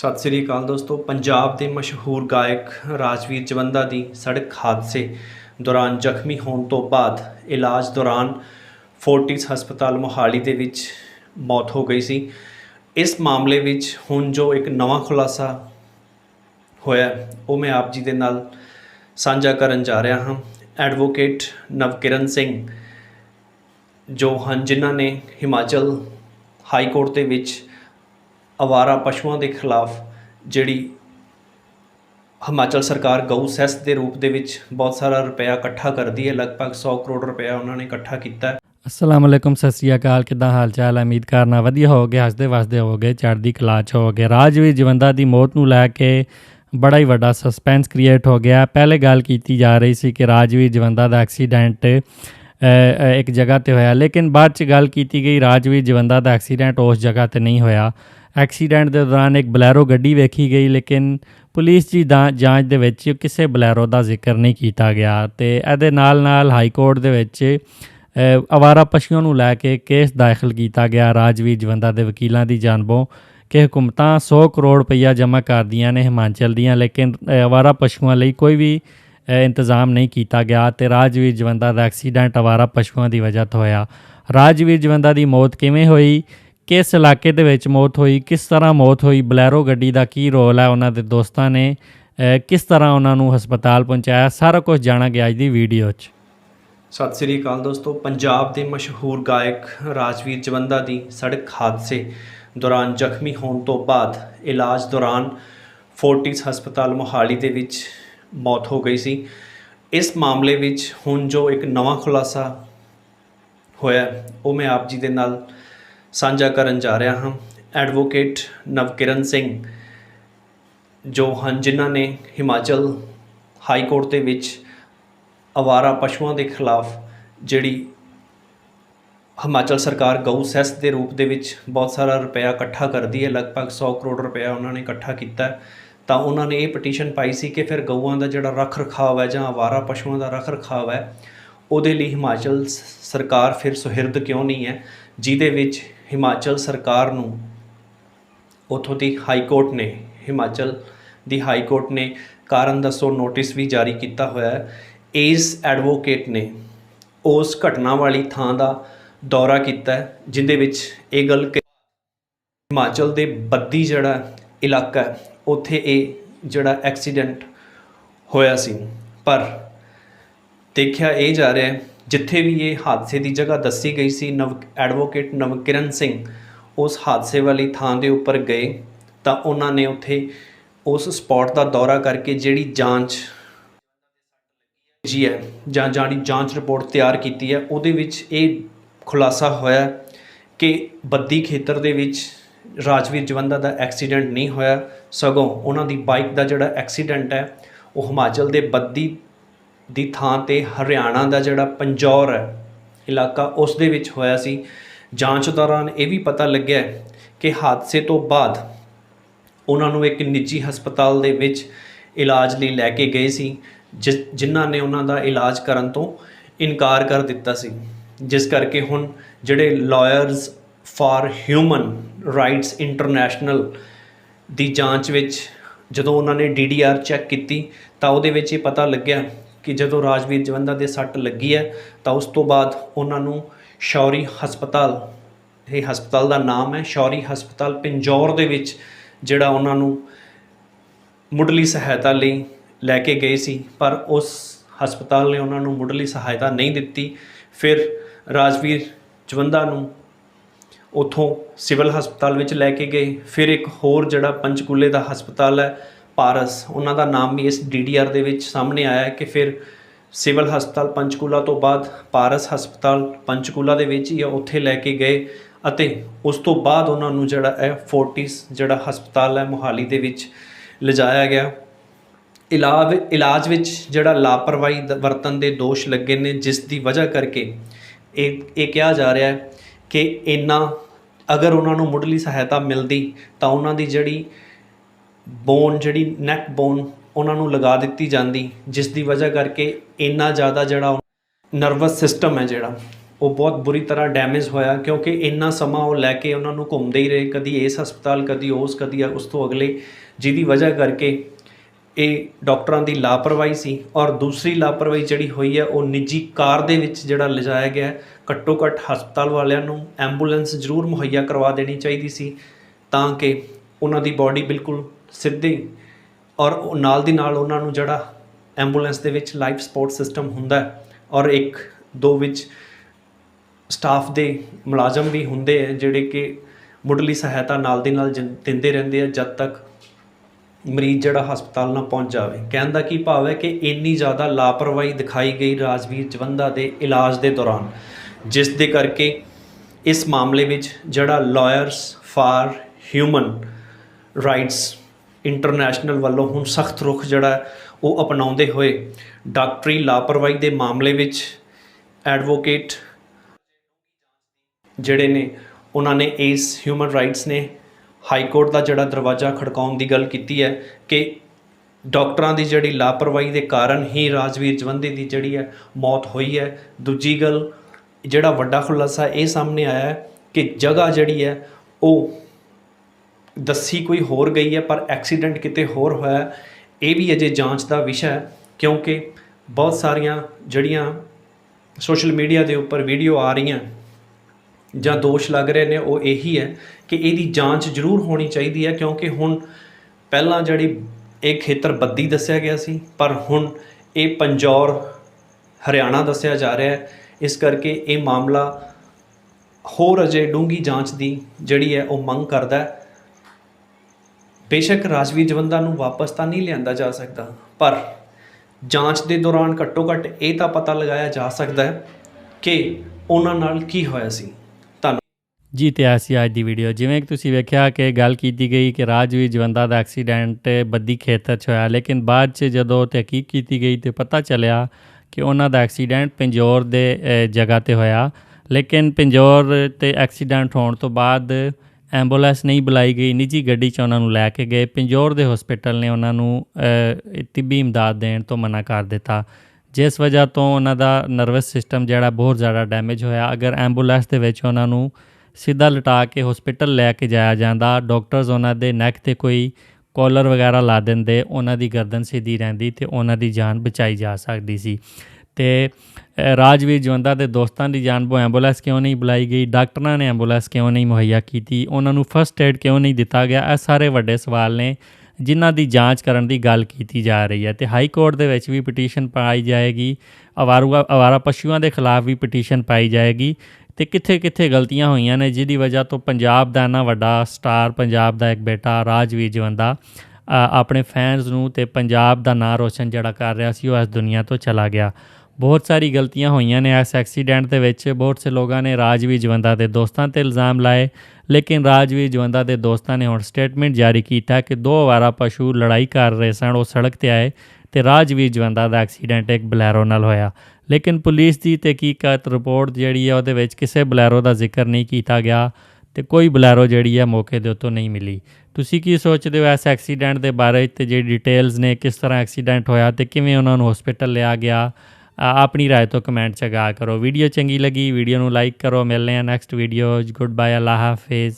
ਸਤਿ ਸ੍ਰੀ ਅਕਾਲ ਦੋਸਤੋ। ਪੰਜਾਬ ਦੇ ਮਸ਼ਹੂਰ ਗਾਇਕ ਰਾਜਵੀਰ ਜਵੰਦਾ ਦੀ ਸੜਕ ਹਾਦਸੇ ਦੌਰਾਨ ਜ਼ਖਮੀ ਹੋਣ ਤੋਂ ਬਾਅਦ ਇਲਾਜ ਦੌਰਾਨ ਫੋਰਟਿਸ ਹਸਪਤਾਲ ਮੋਹਾਲੀ ਦੇ ਵਿੱਚ ਮੌਤ ਹੋ ਗਈ ਸੀ। ਇਸ ਮਾਮਲੇ ਵਿੱਚ ਹੁਣ ਜੋ ਇੱਕ ਨਵਾਂ ਖੁਲਾਸਾ ਹੋਇਆ, ਉਹ ਮੈਂ ਆਪ ਜੀ ਦੇ ਨਾਲ ਸਾਂਝਾ ਕਰਨ ਜਾ ਰਿਹਾ ਹਾਂ। ਐਡਵੋਕੇਟ ਨਵਕਿਰਨ ਸਿੰਘ ਜੋ ਹਨ, ਜਿਨ੍ਹਾਂ ਨੇ ਹਿਮਾਚਲ ਹਾਈ ਕੋਰਟ ਦੇ ਵਿੱਚ ਅਵਾਰਾ ਪਸ਼ੂਆਂ ਦੇ ਖਿਲਾਫ ਜਿਹੜੀ ਹਿਮਾਚਲ ਸਰਕਾਰ ਗਊ ਸੈਸ ਦੇ ਰੂਪ ਦੇ ਵਿੱਚ ਬਹੁਤ ਸਾਰਾ ਰੁਪਇਆ ਇਕੱਠਾ ਕਰਦੀ ਹੈ, ਲਗਭਗ 100 ਕਰੋੜ ਰੁਪਇਆ ਉਹਨਾਂ ਨੇ ਇਕੱਠਾ ਕੀਤਾ ਹੈ। ਅਸਲਾਮ ਅਲੈਕੁਮ, ਸਤਿ ਸ੍ਰੀ ਅਕਾਲ, ਕਿਦਾਂ ਹਾਲ ਚਾਲ ਹੈ? ਉਮੀਦ ਕਰਨਾ ਵਧੀਆ ਹੋਵੋਗੇ, ਹੱਸਦੇ ਵਸਦੇ ਹੋਵੋਗੇ, ਚੜ੍ਹਦੀ ਕਲਾ ਚ ਹੋਵੋਗੇ। ਰਾਜਵੀਰ ਜਵੰਦਾ ਦੀ ਮੌਤ ਨੂੰ ਲੈ ਕੇ ਬੜਾ ਹੀ ਵੱਡਾ ਸਸਪੈਂਸ ਕ੍ਰੀਏਟ ਹੋ ਗਿਆ ਪਹਿਲੇ ਗੱਲ ਕੀਤੀ ਜਾ ਰਹੀ ਸੀ ਕਿ ਰਾਜਵੀਰ ਜਵੰਦਾ ਦਾ ਐਕਸੀਡੈਂਟ ਇੱਕ ਜਗ੍ਹਾ ਤੇ ਹੋਇਆ, ਲੇਕਿਨ ਬਾਅਦ ਚ ਗੱਲ ਕੀਤੀ ਗਈ ਰਾਜਵੀਰ ਜਵੰਦਾ ਦਾ ਐਕਸੀਡੈਂਟ ਉਸ ਜਗ੍ਹਾ ਤੇ ਨਹੀਂ ਹੋਇਆ। ਐਕਸੀਡੈਂਟ ਦੇ ਦੌਰਾਨ ਇੱਕ ਬਲੈਰੋ ਗੱਡੀ ਵੇਖੀ ਗਈ, ਲੇਕਿਨ ਪੁਲਿਸ ਦੀ ਜਾਂਚ ਦੇ ਵਿੱਚ ਕਿਸੇ ਬਲੈਰੋ ਦਾ ਜ਼ਿਕਰ ਨਹੀਂ ਕੀਤਾ ਗਿਆ ਤੇ ਇਹਦੇ ਨਾਲ ਨਾਲ ਹਾਈ ਕੋਰਟ ਦੇ ਵਿੱਚ ਅਵਾਰਾ ਪਸ਼ੂਆਂ ਨੂੰ ਲੈ ਕੇ ਕੇਸ ਦਾਖਲ ਕੀਤਾ ਗਿਆ। ਰਾਜਵੀਰ ਜਵੰਦਾ ਦੇ ਵਕੀਲਾਂ ਦੀ ਜਾਣਬੋਂ ਕਿ ਹਕੂਮਤਾਂ 100 ਕਰੋੜ ਰੁਪਈਆ ਜਮ੍ਹਾਂ ਕਰਦੀਆਂ ਨੇ ਹਿਮਾਚਲ ਦੀਆਂ, ਲੇਕਿਨ ਅਵਾਰਾ ਪਸ਼ੂਆਂ ਲਈ ਕੋਈ ਵੀ ਇੰਤਜ਼ਾਮ ਨਹੀਂ ਕੀਤਾ ਗਿਆ ਤੇ ਰਾਜਵੀਰ ਜਵੰਦਾ ਦਾ ਐਕਸੀਡੈਂਟ ਅਵਾਰਾ ਪਸ਼ੂਆਂ ਦੀ ਵਜ੍ਹਾ ਤੋਂ ਹੋਇਆ। ਰਾਜਵੀਰ ਜਵੰਦਾ ਦੀ ਮੌਤ ਕਿਵੇਂ ਹੋਈ? ਕਿਸ ਇਲਾਕੇ ਦੇ ਵਿੱਚ ਮੌਤ ਹੋਈ, ਕਿਸ ਤਰ੍ਹਾਂ ਮੌਤ ਹੋਈ, ਬਲੈਰੋ ਗੱਡੀ ਦਾ ਕੀ ਰੋਲ ਹੈ, ਉਹਨਾਂ ਦੇ ਦੋਸਤਾਂ ਨੇ ਕਿਸ ਤਰ੍ਹਾਂ ਉਹਨਾਂ ਨੂੰ ਹਸਪਤਾਲ ਪਹੁੰਚਾਇਆ, ਸਾਰਾ ਕੁਝ ਗਿਆ ਅੱਜ ਦੀ ਵੀਡੀਓ 'ਚ। ਸਤਿ ਸ੍ਰੀ ਅਕਾਲ ਦੋਸਤੋ, ਪੰਜਾਬ ਦੇ ਮਸ਼ਹੂਰ ਗਾਇਕ ਰਾਜਵੀਰ ਜਵੰਦਾ ਦੀ ਸੜਕ ਹਾਦਸੇ ਦੌਰਾਨ ਜ਼ਖਮੀ ਹੋਣ ਤੋਂ ਬਾਅਦ ਇਲਾਜ ਦੌਰਾਨ ਫੋਰਟਿਸ ਹਸਪਤਾਲ ਮੋਹਾਲੀ ਦੇ ਵਿੱਚ ਮੌਤ ਹੋ ਗਈ ਸੀ। ਇਸ ਮਾਮਲੇ ਵਿੱਚ ਹੁਣ ਜੋ ਇੱਕ ਨਵਾਂ ਖੁਲਾਸਾ ਹੋਇਆ, ਉਹ ਮੈਂ ਆਪ ਜੀ ਦੇ ਨਾਲ ਸਾਂਝਾ ਕਰਨ ਜਾ ਰਿਹਾ ਹਾਂ। ਐਡਵੋਕੇਟ ਨਵਕਿਰਨ ਸਿੰਘ ਜੋ ਹਨ, ਜਿਨ੍ਹਾਂ ਨੇ ਹਿਮਾਚਲ ਹਾਈ ਕੋਰਟ ਦੇ ਵਿੱਚ ਅਵਾਰਾ ਪਸ਼ੂਆਂ ਦੇ ਖਿਲਾਫ ਜਿਹੜੀ ਹਿਮਾਚਲ ਸਰਕਾਰ ਗਊ ਸੈਸ ਦੇ ਰੂਪ ਦੇ ਵਿੱਚ ਬਹੁਤ ਸਾਰਾ ਰੁਪਇਆ ਇਕੱਠਾ ਕਰਦੀ ਹੈ, ਲਗਭਗ 100 ਕਰੋੜ ਰੁਪਇਆ ਉਹਨਾਂ ਨੇ ਇਕੱਠਾ ਕੀਤਾ ਤਾਂ ਉਹਨਾਂ ਨੇ ਇਹ ਪਟੀਸ਼ਨ ਪਾਈ ਸੀ ਕਿ ਫਿਰ ਗਊਆਂ ਦਾ ਜਿਹੜਾ ਰੱਖ ਰਖਾਵ ਹੈ ਜਾਂ ਅਵਾਰਾ ਪਸ਼ੂਆਂ ਦਾ ਰੱਖ ਰਖਾਵ ਹੈ, ਉਹਦੇ ਲਈ ਹਿਮਾਚਲ ਸਰਕਾਰ ਫਿਰ ਸੁਹਿਰਦ ਕਿਉਂ ਨਹੀਂ ਹੈ, ਜਿਹਦੇ ਵਿੱਚ ਹਿਮਾਚਲ ਸਰਕਾਰ ਨੂੰ ਉਥੋਂ ਦੀ ਹਾਈ ਕੋਰਟ ਨੇ, ਹਿਮਾਚਲ ਦੀ ਹਾਈ ਕੋਰਟ ਨੇ ਕਾਰਨ ਦੱਸੋ ਨੋਟਿਸ ਵੀ ਜਾਰੀ ਕੀਤਾ ਹੋਇਆ ਹੈ। ਇਸ ਐਡਵੋਕੇਟ ਨੇ ਉਸ ਘਟਨਾ ਵਾਲੀ ਥਾਂ ਦਾ ਦੌਰਾ ਕੀਤਾ ਹੈ, ਜਿੰਦੇ ਵਿੱਚ ਇਹ ਗੱਲ ਕਿ ਹਿਮਾਚਲ ਦੇ ਬੱਦੀ ਜਿਹੜਾ ਇਲਾਕਾ ਹੈ, ਉੱਥੇ ਇਹ ਜਿਹੜਾ ਐਕਸੀਡੈਂਟ ਹੋਇਆ ਸੀ। ਪਰ ਦੇਖਿਆ ਇਹ ਜਾ ਰਿਹਾ ਹੈ ਜਿੱਥੇ ਵੀ ਇਹ ਹਾਦਸੇ ਦੀ ਜਗ੍ਹਾ ਦੱਸੀ ਗਈ ਸੀ, ਨਵ ਐਡਵੋਕੇਟ ਨਵਕਿਰਨ ਸਿੰਘ ਉਸ ਹਾਦਸੇ ਵਾਲੀ ਥਾਂ ਦੇ ਉੱਪਰ ਗਏ ਤਾਂ ਉਹਨਾਂ ਨੇ ਉੱਥੇ ਉਸ ਸਪੌਟ ਦਾ ਦੌਰਾ ਕਰਕੇ ਜਿਹੜੀ ਜਾਂਚ ਜੀ ਹੈ ਜਾਂ ਜਾਣੀ ਜਾਂਚ ਰਿਪੋਰਟ ਤਿਆਰ ਕੀਤੀ ਹੈ, ਉਹਦੇ ਵਿੱਚ ਇਹ ਖੁਲਾਸਾ ਹੋਇਆ ਕਿ ਬੱਦੀ ਖੇਤਰ ਦੇ ਵਿੱਚ ਰਾਜਵੀਰ ਜਵੰਦਾ ਦਾ ਐਕਸੀਡੈਂਟ ਨਹੀਂ ਹੋਇਆ, ਸਗੋਂ ਉਹਨਾਂ ਦੀ ਬਾਈਕ ਦਾ ਜਿਹੜਾ ਐਕਸੀਡੈਂਟ ਹੈ, ਉਹ ਹਿਮਾਚਲ ਦੇ ਬੱਦੀ ਦੀ ਥਾਂ ਤੇ ਹਰਿਆਣਾ ਦਾ ਜਿਹੜਾ ਪੰਜੌਰ ਹੈ, ਇਲਾਕਾ ਉਸ ਦੇ ਵਿੱਚ ਹੋਇਆ ਸੀ। ਜਾਂਚ ਦੌਰਾਨ ਇਹ ਵੀ ਪਤਾ ਲੱਗਿਆ ਕਿ ਹਾਦਸੇ ਤੋਂ ਬਾਅਦ ਉਹਨਾਂ ਨੂੰ ਇੱਕ ਨਿੱਜੀ ਹਸਪਤਾਲ ਦੇ ਵਿੱਚ ਇਲਾਜ ਲਈ ਲੈ ਕੇ ਗਏ ਸੀ, ਜਿਸ, ਜਿਨ੍ਹਾਂ ਨੇ ਉਹਨਾਂ ਦਾ ਇਲਾਜ ਕਰਨ ਤੋਂ ਇਨਕਾਰ ਕਰ ਦਿੱਤਾ ਸੀ। ਜਿਸ ਕਰਕੇ ਹੁਣ ਜਿਹੜੇ lawyers for human rights international ਦੀ ਜਾਂਚ ਵਿੱਚ ਜਦੋਂ ਉਹਨਾਂ ਨੇ ਡੀਡੀਆਰ ਚੈੱਕ ਕੀਤੀ ਤਾਂ ਉਹਦੇ ਵਿੱਚ ਇਹ ਪਤਾ ਲੱਗਿਆ ਕਿ ਜਦੋਂ ਰਾਜਵੀਰ ਜਵੰਦਾ ਦੇ ਸੱਟ ਲੱਗੀ ਹੈ, ਤਾਂ ਉਸ ਤੋਂ ਬਾਅਦ ਉਹਨਾਂ ਨੂੰ ਸ਼ੌਰੀ ਹਸਪਤਾਲ, ਇਹ ਹਸਪਤਾਲ ਦਾ ਨਾਮ ਹੈ, ਸ਼ੌਰੀ ਹਸਪਤਾਲ ਪਿੰਜੌਰ ਦੇ ਵਿੱਚ ਜਿਹੜਾ ਉਹਨਾਂ ਨੂੰ ਮੁੱਢਲੀ ਸਹਾਇਤਾ ਲਈ ਲੈ ਕੇ ਗਏ ਸੀ, ਪਰ ਉਸ ਹਸਪਤਾਲ ਨੇ ਉਹਨਾਂ ਨੂੰ ਮੁੱਢਲੀ ਸਹਾਇਤਾ ਨਹੀਂ ਦਿੱਤੀ। ਫਿਰ ਰਾਜਵੀਰ ਜਵੰਦਾ ਨੂੰ ਉਥੋਂ ਸਿਵਲ ਹਸਪਤਾਲ ਵਿੱਚ ਲੈ ਕੇ ਗਏ। ਫਿਰ ਇੱਕ ਹੋਰ ਜਿਹੜਾ ਪੰਚਕੂਲੇ ਦਾ ਹਸਪਤਾਲ ਹੈ ਪਾਰਸ, ਉਹਨਾਂ ਦਾ ਨਾਮ ਵੀ ਇਸ ਡੀਡੀਆਰ ਦੇ ਵਿੱਚ ਸਾਹਮਣੇ ਆਇਆ ਹੈ ਕਿ ਫਿਰ ਸਿਵਲ ਹਸਪਤਾਲ ਪੰਚਕੂਲਾ ਤੋਂ ਬਾਅਦ ਪਾਰਸ ਹਸਪਤਾਲ ਪੰਚਕੂਲਾ ਦੇ ਵਿੱਚ ਹੀ ਉੱਥੇ ਲੈ ਕੇ ਗਏ ਅਤੇ ਉਸ ਤੋਂ ਬਾਅਦ ਉਹਨਾਂ ਨੂੰ ਜਿਹੜਾ ਹੈ ਫੋਰਟਿਸ, ਜਿਹੜਾ ਹਸਪਤਾਲ ਹੈ ਮੋਹਾਲੀ ਦੇ ਵਿੱਚ ਲਿਜਾਇਆ ਗਿਆ। ਇਲਾਜ ਇਲਾਜ ਵਿੱਚ ਜਿਹੜਾ ਲਾਪਰਵਾਹੀ ਦ- ਵਰਤਨ ਦੇ ਦੋਸ਼ ਲੱਗੇ ਨੇ, ਜਿਸ ਦੀ ਵਜ੍ਹਾ ਕਰਕੇ ਇਹ ਇਹ ਕਿਹਾ ਜਾ ਰਿਹਾ ਹੈ ਕਿ ਇੰਨਾ ਅਗਰ ਉਹਨਾਂ ਨੂੰ ਮੁੱਢਲੀ ਸਹਾਇਤਾ ਮਿਲਦੀ ਤਾਂ ਉਹਨਾਂ ਦੀ ਜਿਹੜੀ ਬੋਨ ਜਿਹੜੀ ਨੈਕ ਬੋਨ ਉਹਨਾਂ ਨੂੰ ਲਗਾ ਦਿੱਤੀ ਜਾਂਦੀ, ਜਿਸ ਦੀ ਵਜ੍ਹਾ ਕਰਕੇ ਇੰਨਾ ਜ਼ਿਆਦਾ ਜਿਹੜਾ ਨਰਵਸ ਸਿਸਟਮ ਹੈ ਜਿਹੜਾ, ਉਹ ਬਹੁਤ ਬੁਰੀ ਤਰ੍ਹਾਂ ਡੈਮੇਜ ਹੋਇਆ, ਕਿਉਂਕਿ ਇੰਨਾ ਸਮਾਂ ਉਹ ਲੈ ਕੇ ਉਹਨਾਂ ਨੂੰ ਘੁੰਮਦੇ ਹੀ ਰਹੇ, ਕਦੀ ਇਸ ਹਸਪਤਾਲ, ਕਦੀ ਉਸ ਕਦੀ ਉਸ ਤੋਂ ਅਗਲੇ, ਜਿਹਦੀ ਵਜ੍ਹਾ ਕਰਕੇ ਇਹ ਡਾਕਟਰਾਂ ਦੀ ਲਾਪਰਵਾਹੀ ਸੀ। ਔਰ ਦੂਸਰੀ ਲਾਪਰਵਾਹੀ ਜਿਹੜੀ ਹੋਈ ਹੈ, ਉਹ ਨਿੱਜੀ ਕਾਰ ਦੇ ਵਿੱਚ ਜਿਹੜਾ ਲਿਜਾਇਆ ਗਿਆ ਘੱਟੋ ਘੱਟ ਹਸਪਤਾਲ ਵਾਲਿਆਂ ਨੂੰ ਐਂਬੂਲੈਂਸ ਜ਼ਰੂਰ ਮੁਹੱਈਆ ਕਰਵਾ ਦੇਣੀ ਚਾਹੀਦੀ ਸੀ, ਤਾਂ ਕਿ ਉਹਨਾਂ ਦੀ ਬਾਡੀ ਬਿਲਕੁਲ ਸਿੱਧੀ ਔਰ ਨਾਲ ਦੀ ਨਾਲ ਉਹਨਾਂ ਨੂੰ ਜਿਹੜਾ ਐਂਬੂਲੈਂਸ ਦੇ ਵਿੱਚ ਲਾਈਫ ਸਪੋਰਟ ਸਿਸਟਮ ਹੁੰਦਾ ਔਰ ਇੱਕ ਦੋ ਵਿੱਚ ਸਟਾਫ ਦੇ ਮੁਲਾਜ਼ਮ ਵੀ ਹੁੰਦੇ ਆ ਜਿਹੜੇ ਕਿ ਮੁੱਢਲੀ ਸਹਾਇਤਾ ਨਾਲ ਦੀ ਨਾਲ ਜਿਨ- ਦਿੰਦੇ ਰਹਿੰਦੇ ਆ ਜਦ ਤੱਕ ਮਰੀਜ਼ ਜਿਹੜਾ ਹਸਪਤਾਲ ਨਾ ਪਹੁੰਚ ਜਾਵੇ। ਕਹਿਣ ਦਾ ਕੀ ਭਾਵ ਹੈ ਕਿ ਇੰਨੀ ਜ਼ਿਆਦਾ ਲਾਪਰਵਾਹੀ ਦਿਖਾਈ ਗਈ ਰਾਜਵੀਰ ਜਵੰਦਾ ਦੇ ਇਲਾਜ ਦੇ ਦੌਰਾਨ, ਜਿਸ ਦੇ ਕਰਕੇ ਇਸ ਮਾਮਲੇ ਵਿੱਚ ਜਿਹੜਾ lawyers for human rights international ਵੱਲੋਂ ਹੁਣ ਸਖਤ ਰੁਖ ਜਿਹੜਾ ਉਹ ਅਪਣਾਉਂਦੇ ਹੋਏ ਡਾਕਟਰੀ ਲਾਪਰਵਾਹੀ ਦੇ ਮਾਮਲੇ ਵਿੱਚ ਐਡਵੋਕੇਟ ਜਿਹੜੇ ਨੇ, ਉਹਨਾਂ ਨੇ ਇਸ ਹਿਊਮਨ ਰਾਈਟਸ ਨੇ ਹਾਈ ਕੋਰਟ ਦਾ ਜਿਹੜਾ ਦਰਵਾਜ਼ਾ ਖੜਕਾਉਣ ਦੀ ਗੱਲ ਕੀਤੀ ਹੈ ਕਿ ਡਾਕਟਰਾਂ ਦੀ ਜਿਹੜੀ ਲਾਪਰਵਾਹੀ ਦੇ ਕਾਰਨ ਹੀ ਰਾਜਵੀਰ ਜਵੰਦੇ ਦੀ ਜਿਹੜੀ ਹੈ ਮੌਤ ਹੋਈ ਹੈ। ਦੂਜੀ ਗੱਲ, ਜਿਹੜਾ ਵੱਡਾ ਖੁਲਾਸਾ ਇਹ ਸਾਹਮਣੇ ਆਇਆ ਹੈ ਕਿ ਜਗ੍ਹਾ ਜਿਹੜੀ ਹੈ ਉਹ ਦੱਸੀ ਕੋਈ ਹੋਰ ਗਈ ਹੈ, ਪਰ ਐਕਸੀਡੈਂਟ ਕਿਤੇ ਹੋਰ ਹੋਇਆ ਇਹ ਵੀ ਅਜੇ ਜਾਂਚ ਦਾ ਵਿਸ਼ਾ ਹੈ, ਕਿਉਂਕਿ ਬਹੁਤ ਸਾਰੀਆਂ ਜਿਹੜੀਆਂ ਸੋਸ਼ਲ ਮੀਡੀਆ ਦੇ ਉੱਪਰ ਵੀਡੀਓ ਆ ਰਹੀਆਂ ਜਾਂ ਦੋਸ਼ ਲੱਗ ਰਹੇ ਨੇ, ਉਹ ਇਹੀ ਹੈ ਕਿ ਇਹਦੀ ਜਾਂਚ ਜ਼ਰੂਰ ਹੋਣੀ ਚਾਹੀਦੀ ਹੈ, ਕਿਉਂਕਿ ਹੁਣ ਪਹਿਲਾਂ ਜਿਹੜੀ ਇਹ ਖੇਤਰ ਬੱਦੀ ਦੱਸਿਆ ਗਿਆ ਸੀ, ਪਰ ਹੁਣ ਇਹ ਪੰਜੌਰ, ਹਰਿਆਣਾ ਦੱਸਿਆ ਜਾ ਰਿਹਾ ਹੈ, ਇਸ ਕਰਕੇ ਇਹ ਮਾਮਲਾ ਹੋਰ ਅਜੇ ਡੂੰਗੀ ਜਾਂਚ ਦੀ ਜਿਹੜੀ ਹੈ, ਉਹ ਮੰਗ ਕਰਦਾ ਹੈ। ਬੇਸ਼ੱਕ ਰਾਜਵੀਰ ਜਵੰਦਾ ਨੂੰ ਵਾਪਸ ਤਾਂ ਨਹੀਂ ਲਿਆਂਦਾ ਜਾ ਸਕਦਾ, ਪਰ ਜਾਂਚ ਦੇ ਦੌਰਾਨ ਘੱਟੋ ਘੱਟ ਇਹ ਤਾਂ ਪਤਾ ਲਗਾਇਆ ਜਾ ਸਕਦਾ ਹੈ ਕਿ ਉਹਨਾਂ ਨਾਲ ਕੀ ਹੋਇਆ ਸੀ। ਧੰਨਵਾਦ। ਜੀ, ਤੇ ਐਸੀ ਅੱਜ ਦੀ ਵੀਡੀਓ ਜਿਵੇਂ ਕਿ ਤੁਸੀਂ ਵੇਖਿਆ ਕਿ ਗੱਲ ਕੀਤੀ ਗਈ ਕਿ ਰਾਜਵੀਰ ਜਵੰਦਾ ਦਾ ਐਕਸੀਡੈਂਟ ਬੱਦੀ ਖੇਤਰ 'ਚ ਹੋਇਆ, ਲੇਕਿਨ ਬਾਅਦ 'ਚ ਜਦੋਂ ਤਹਿਕੀਕ ਕੀਤੀ ਗਈ ਤੇ ਪਤਾ ਚੱਲਿਆ ਕਿ ਉਹਨਾਂ ਦਾ ਐਕਸੀਡੈਂਟ ਪਿੰਜੌਰ ਦੇ ਜਗ੍ਹਾ ਤੇ ਹੋਇਆ। ਲੇਕਿਨ ਪਿੰਜੌਰ ਤੇ ਐਕਸੀਡੈਂਟ ਹੋਣ ਤੋਂ ਬਾਅਦ ਐਂਬੂਲੈਂਸ ਨਹੀਂ ਬੁਲਾਈ ਗਈ ਨਿੱਜੀ ਗੱਡੀ 'ਚ ਉਹਨਾਂ ਨੂੰ ਲੈ ਕੇ ਗਏ। ਪਿੰਜੌਰ ਦੇ ਹਸਪੀਟਲ ਨੇ ਉਹਨਾਂ ਨੂੰ ਅ, ਤਿੱਬੀ ਇਮਦਾਦ ਦੇਣ ਤੋਂ ਮਨਾ ਕਰ ਦਿੱਤਾ। ਜਿਸ ਵਜ੍ਹਾ ਤੋਂ ਉਹਨਾਂ ਦਾ ਨਰਵਸ ਸਿਸਟਮ ਜਿਹੜਾ ਬਹੁਤ ਜ਼ਿਆਦਾ ਡੈਮੇਜ ਹੋਇਆ। ਅਗਰ ਐਂਬੂਲੈਂਸ ਦੇ ਵਿੱਚ ਉਹਨਾਂ ਨੂੰ ਸਿੱਧਾ ਲਟਾ ਕੇ ਹਸਪੀਟਲ ਲੈ ਕੇ ਜਾਇਆ ਜਾਂਦਾ ਡਾਕਟਰਸ ਉਹਨਾਂ ਦੇ ਨੈਕ ਤੇ ਕੋਈ ਕਾਲਰ ਵਗੈਰਾ ਲਾ ਦਿੰਦੇ ਉਹਨਾਂ ਦੀ ਗਰਦਨ ਸਿੱਧੀ ਰਹਿੰਦੀ ਤੇ ਉਹਨਾਂ ਦੀ ਜਾਨ ਬਚਾਈ ਜਾ ਸਕਦੀ ਸੀ। ਤੇ ਰਾਜਵੀਰ ਜਵੰਦਾ ਦੇ ਦੋਸਤਾਂ ਦੀ ਜਾਨ ਬੋ ਐਂਬੂਲੈਂਸ ਕਿਉਂ ਨਹੀਂ ਬੁਲਾਈ ਗਈ? ਡਾਕਟਰਾਂ ਨੇ ਐਂਬੂਲੈਂਸ ਕਿਉਂ ਨਹੀਂ ਮੁਹੱਈਆ ਕੀਤੀ? ਉਹਨਾਂ ਨੂੰ ਫਸਟ ਏਡ ਕਿਉਂ ਨਹੀਂ ਦਿੱਤਾ ਗਿਆ? ਇਹ ਸਾਰੇ ਵੱਡੇ ਸਵਾਲ ਨੇ ਜਿਨ੍ਹਾਂ ਦੀ ਜਾਂਚ ਕਰਨ ਦੀ ਗੱਲ ਕੀਤੀ ਜਾ ਰਹੀ ਹੈ ਤੇ ਹਾਈ ਕੋਰਟ ਦੇ ਵਿੱਚ ਵੀ ਪਟੀਸ਼ਨ ਪਾਈ ਜਾਏਗੀ। ਅਵਾਰੂ ਅਵਾਰਾ ਪਸ਼ੂਆਂ ਦੇ ਖਿਲਾਫ ਵੀ ਪਟੀਸ਼ਨ ਪਾਈ ਜਾਏਗੀ ਤੇ ਕਿੱਥੇ ਕਿੱਥੇ ਗਲਤੀਆਂ ਹੋਈਆਂ ਨੇ ਜਿਹਦੀ ਵਜ੍ਹਾ ਤੋਂ ਪੰਜਾਬ ਦਾ ਨਾ ਵੱਡਾ ਸਟਾਰ ਪੰਜਾਬ ਦਾ ਇੱਕ ਬੇਟਾ ਰਾਜਵੀਰ ਜਵੰਦਾ ਆਪਣੇ ਫੈਨਸ ਨੂੰ ਤੇ ਪੰਜਾਬ ਦਾ ਨਾਂ ਰੋਸ਼ਨ ਜਿਹੜਾ ਕਰ ਰਿਹਾ ਸੀ ਉਹ ਇਸ ਦੁਨੀਆ ਤੋਂ ਚਲਾ ਗਿਆ। ਬਹੁਤ ਸਾਰੀ ਗਲਤੀਆਂ ਹੋਈਆਂ ਨੇ ਇਸ ਐਕਸੀਡੈਂਟ ਦੇ ਵਿੱਚ। ਬਹੁਤ ਸੇ ਲੋਕਾਂ ਨੇ ਰਾਜਵੀਰ ਜਵੰਦਾ ਦੇ ਦੋਸਤਾਂ ਤੇ ਇਲਜ਼ਾਮ ਲਾਏ, ਲੇਕਿਨ ਰਾਜਵੀਰ ਜਵੰਦਾ ਦੇ ਦੋਸਤਾਂ ਨੇ ਹੁਣ ਸਟੇਟਮੈਂਟ ਜਾਰੀ ਕੀਤਾ ਕਿ ਦੋ ਵਾਰਾ ਪਸ਼ੂ ਲੜਾਈ ਕਰ ਰਹੇ ਸਨ, ਉਹ ਸੜਕ ਤੇ ਆਏ ਤੇ ਰਾਜਵੀਰ ਜਵੰਦਾ ਦਾ ਐਕਸੀਡੈਂਟ ਇੱਕ ਬਲੈਰੋ ਨਾਲ ਹੋਇਆ। ਲੇਕਿਨ ਪੁਲਿਸ ਦੀ ਤਹਿਕੀਕਾਤ ਰਿਪੋਰਟ ਜਿਹੜੀ ਹੈ ਉਹਦੇ ਵਿੱਚ ਕਿਸੇ ਬਲੈਰੋ ਦਾ ਜ਼ਿਕਰ ਨਹੀਂ ਕੀਤਾ ਗਿਆ ਤੇ ਕੋਈ ਬਲੈਰੋ ਜਿਹੜੀ ਹੈ ਮੌਕੇ ਦੇ ਉੱਤੋਂ ਨਹੀਂ ਮਿਲੀ। ਤੁਸੀਂ ਕੀ ਸੋਚਦੇ ਹੋ ਇਸ ਐਕਸੀਡੈਂਟ ਦੇ ਬਾਰੇ ਤੇ ਜਿਹੜੀ ਡਿਟੇਲਸ ਨੇ, ਕਿਸ ਤਰ੍ਹਾਂ ਐਕਸੀਡੈਂਟ ਹੋਇਆ ਤੇ ਕਿਵੇਂ ਉਹਨਾਂ ਨੂੰ ਹਸਪੀਟਲ ਲਿਆ ਗਿਆ? ਆਪਣੀ ਰਾਏ ਤੋਂ ਕਮੈਂਟ ਚ ਗਾ ਕਰੋ। ਵੀਡੀਓ ਚੰਗੀ ਲੱਗੀ, ਵੀਡੀਓ ਨੂੰ ਲਾਈਕ ਕਰੋ। ਮਿਲਦੇ ਹਾਂ ਨੈਕਸਟ ਵੀਡੀਓ ਗੁੱਡ ਬਾਏ ਅੱਲਾ ਹਾਫਿਜ਼